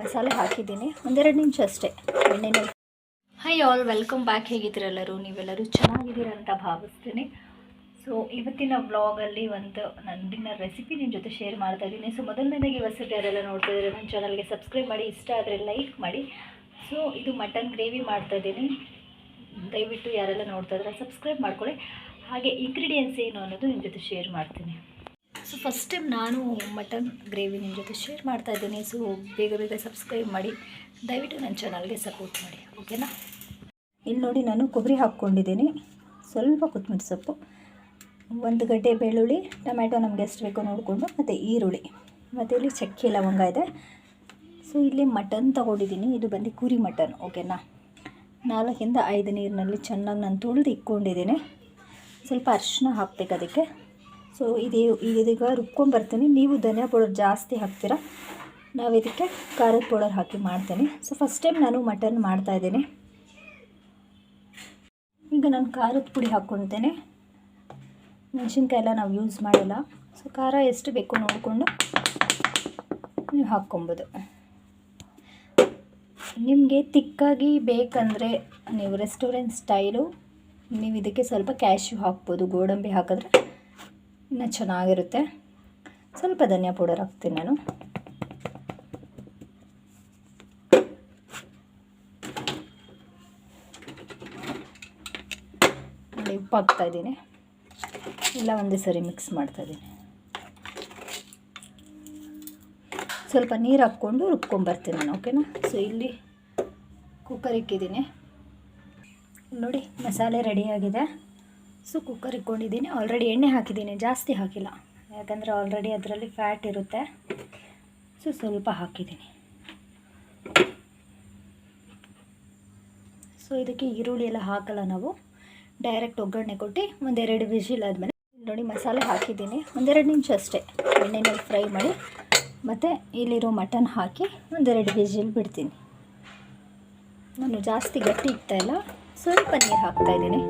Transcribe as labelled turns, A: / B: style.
A: ಮಸಾಲೆ ಹಾಕಿದ್ದೀನಿ. ಒಂದೆರಡು ನಿಮಿಷ ಅಷ್ಟೇ. ಎಣ್ಣೆನಲ್ಲಿ ಹೈ ಆಲ್ ವೆಲ್ಕಮ್ ಬ್ಯಾಕ್ ಹೇಗಿದ್ದೀರೆಲ್ಲರೂ? ನೀವೆಲ್ಲರೂ ಚೆನ್ನಾಗಿದ್ದೀರ ಅಂತ ಭಾವಿಸ್ತೀನಿ. ಸೊ ಇವತ್ತಿನ ವ್ಲಾಗಲ್ಲಿ ಒಂದು ನನ್ನ ರೆಸಿಪಿ ನಿಮ್ಮ ಜೊತೆ ಶೇರ್ ಮಾಡ್ತಾ ಇದ್ದೀನಿ. ಸೊ ಮೊದಲನೇದಾಗಿ ಹೊಸದು ಯಾರೆಲ್ಲ ನೋಡ್ತಾ ಇದ್ದಾರೆ, ನನ್ನ ಚಾನಲ್ಗೆ ಸಬ್ಸ್ಕ್ರೈಬ್ ಮಾಡಿ, ಇಷ್ಟ ಆದರೆ ಲೈಕ್ ಮಾಡಿ. ಸೊ ಇದು ಮಟನ್ ಗ್ರೇವಿ ಮಾಡ್ತಾ ಇದ್ದೀನಿ. ದಯವಿಟ್ಟು ಯಾರೆಲ್ಲ ನೋಡ್ತಾ ಇದ್ದಾರೆ ಸಬ್ಸ್ಕ್ರೈಬ್ ಮಾಡ್ಕೊಳ್ಳಿ. ಹಾಗೆ ಇಂಗ್ರೀಡಿಯೆಂಟ್ಸ್ ಏನು ಅನ್ನೋದು ನಿಮ್ಮ ಜೊತೆ ಶೇರ್ ಮಾಡ್ತೀನಿ. ಸೊ ಫಸ್ಟ್ ಟೈಮ್ ನಾನು ಮಟನ್ ಗ್ರೇವಿ ನಿಮ್ಮ ಜೊತೆ ಶೇರ್ ಮಾಡ್ತಾ ಇದ್ದೀನಿ. ಸೊ ಬೇಗ ಬೇಗ ಸಬ್ಸ್ಕ್ರೈಬ್ ಮಾಡಿ. ದಯವಿಟ್ಟು ನನ್ನ ಚಾನಲ್ಗೆ ಸಪೋರ್ಟ್ ಮಾಡಿ. ಓಕೆನಾ ಇಲ್ಲಿ ನೋಡಿ ನಾನು ಕೊಬ್ಬರಿ ಹಾಕ್ಕೊಂಡಿದ್ದೀನಿ. ಸ್ವಲ್ಪ ಕೊತ್ತಂಬರಿ ಸೊಪ್ಪು, ಒಂದು ಗಡ್ಡೆ ಬೆಳ್ಳುಳ್ಳಿ, ಟೊಮ್ಯಾಟೊ ನಮಗೆ ಎಷ್ಟು ಬೇಕೋ ನೋಡಿಕೊಂಡು, ಮತ್ತು ಈರುಳ್ಳಿ, ಮತ್ತು ಇಲ್ಲಿ ಚಕ್ಕೆ ಲವಂಗ ಇದೆ. ಸೊ ಇಲ್ಲಿ ಮಟನ್ ತೊಗೊಂಡಿದ್ದೀನಿ. ಇದು ಬಂದು ಕುರಿ ಮಟನ್ ಓಕೆನಾ ನಾಲ್ಕಿಂದ ಐದು ನೀರಿನಲ್ಲಿ ಚೆನ್ನಾಗಿ ನಾನು ತೊಳೆದು ಇಕ್ಕೊಂಡಿದ್ದೀನಿ. ಸ್ವಲ್ಪ ಅರಿಶಿನ ಹಾಕ್ಬೇಕು ಅದಕ್ಕೆ. ಸೊ ಇದು ಇದೀಗ ರುಬ್ಕೊಂಬರ್ತೀನಿ ನೀವು ಧನಿಯಾ ಪೌಡರ್ ಜಾಸ್ತಿ ಹಾಕ್ತೀರಾ? ನಾವು ಇದಕ್ಕೆ ಖಾರದ ಪೌಡರ್ ಹಾಕಿ ಮಾಡ್ತೀನಿ. ಸೊ ಫಸ್ಟ್ ಟೈಮ್ ನಾನು ಮಟನ್ ಮಾಡ್ತಾಯಿದ್ದೀನಿ ಈಗ ನಾನು ಖಾರದ ಪುಡಿ ಹಾಕ್ಕೊಳ್ತೇನೆ. ಮೆಣಸಿನ್ಕಾಯಿ ಎಲ್ಲ ನಾವು ಯೂಸ್ ಮಾಡಿಲ್ಲ. ಸೊ ಖಾರ ಎಷ್ಟು ಬೇಕು ನೋಡಿಕೊಂಡು ನೀವು ಹಾಕ್ಕೊಬೋದು. ನಿಮಗೆ ತಿಕ್ಕಾಗಿ ಬೇಕಂದರೆ ನೀವು ರೆಸ್ಟೋರೆಂಟ್ ಸ್ಟೈಲು ನೀವು ಇದಕ್ಕೆ ಸ್ವಲ್ಪ ಕ್ಯಾಶ್ಯೂ ಹಾಕ್ಬೋದು. ಗೋಡಂಬಿ ಹಾಕಿದ್ರೆ ಇನ್ನೂ ಚೆನ್ನಾಗಿರುತ್ತೆ. ಸ್ವಲ್ಪ ಧನಿಯಾ ಪೌಡರ್ ಹಾಕ್ತೀನಿ ನಾನು. ನೋಡಿ, ಉಪ್ಪು ಎಲ್ಲ ಒಂದೇ ಸರಿ ಮಿಕ್ಸ್ ಮಾಡ್ತಾ ಇದ್ದೀನಿ. ಸ್ವಲ್ಪ ನೀರು ಹಾಕ್ಕೊಂಡು ರುಬ್ಕೊಂಬರ್ತೀನಿ ನಾನು ಓಕೆನಾ ಸೊ ಇಲ್ಲಿ ಕುಕ್ಕರ್ ಇಕ್ಕಿದ್ದೀನಿ. ನೋಡಿ, ಮಸಾಲೆ ರೆಡಿಯಾಗಿದೆ ಸೊ ಕುಕ್ಕರ್ ಇಟ್ಕೊಂಡಿದ್ದೀನಿ. ಆಲ್ರೆಡಿ ಎಣ್ಣೆ ಹಾಕಿದ್ದೀನಿ. ಜಾಸ್ತಿ ಹಾಕಿಲ್ಲ. ಯಾಕಂದರೆ ಆಲ್ರೆಡಿ ಅದರಲ್ಲಿ ಫ್ಯಾಟ್ ಇರುತ್ತೆ. ಸೊ ಸ್ವಲ್ಪ ಹಾಕಿದ್ದೀನಿ. ಸೊ ಇದಕ್ಕೆ ಈರುಳ್ಳಿ ಎಲ್ಲ ಹಾಕಲ್ಲ ನಾವು. ಡೈರೆಕ್ಟ್ ಒಗ್ಗರಣೆ ಕೊಟ್ಟು ಒಂದೆರಡು ವಿಷಿಲ್ ಆದಮೇಲೆ ನೋಡಿ ಮಸಾಲೆ ಹಾಕಿದ್ದೀನಿ. ಒಂದೆರಡು ನಿಮಿಷ ಅಷ್ಟೇ. ಎಣ್ಣೆನಲ್ಲಿ ಫ್ರೈ ಮಾಡಿ ಮತ್ತು ಇಲ್ಲಿರೋ ಮಟನ್ ಹಾಕಿ ಒಂದೆರಡು ವಿಜಿಲ್ ಬಿಡ್ತೀನಿ. ನಾನು ಜಾಸ್ತಿ ಗಟ್ಟಿ ಇಕ್ತಾಯಿಲ್ಲ ಸ್ವಲ್ಪ ನೀರು ಹಾಕ್ತಾಯಿದ್ದೀನಿ